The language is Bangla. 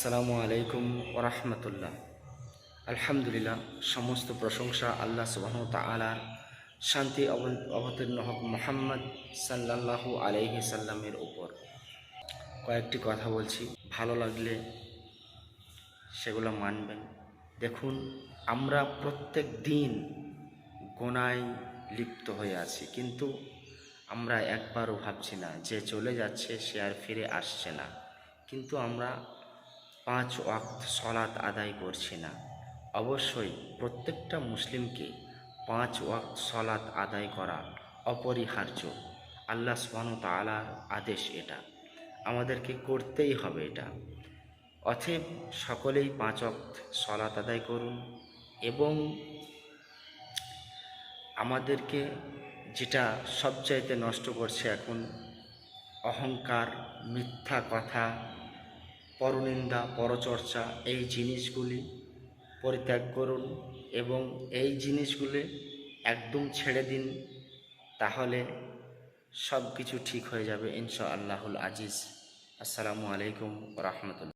আসসালামু আলাইকুম ওরহমতুল্লাহ। আলহামদুলিল্লাহ, সমস্ত প্রশংসা আল্লাহ সুবাহ তালার শান্তি অব- অবতীর্ণ হক মোহাম্মদ সাল্লাল্লাহু আলাইহি সাল্লামের উপর। কয়েকটি কথা বলছি, ভালো লাগলে সেগুলো মানবেন। দেখুন, আমরা প্রত্যেক দিন গোনায় লিপ্ত হয়ে আছি, কিন্তু আমরা একবারও ভাবছি না, যে চলে যাচ্ছে সে আর ফিরে আসছে না। কিন্তু আমরা পাঁচ ওয়াক্ত সলাৎ আদায় করছে না। অবশ্যই প্রত্যেকটা মুসলিমকে পাঁচ ওয়াক্ত সলাৎ আদায় করা অপরিহার্য। আল্লাহ সুবহানাহু ওয়া তাআলার আদেশ এটা। আমাদেরকে করতেই হবে এটা। অতএব সকলেই পাঁচ ওয়াক্ত সলাত আদায় করুন এবং আমাদেরকে যেটা সবচাইতে নষ্ট করছে এখন অহংকার, মিথ্যা কথা পরনিন্দা, পরচর্চা, এই জিনিসগুলি পরিত্যাগ করুন এবং এই জিনিসগুলি একদম ছেড়ে দিন, তাহলে সব কিছু ঠিক হয়ে যাবে ইনশা আল্লাহুল আজিজ। আসসালামু আলাইকুম রহমতুল্লাহ।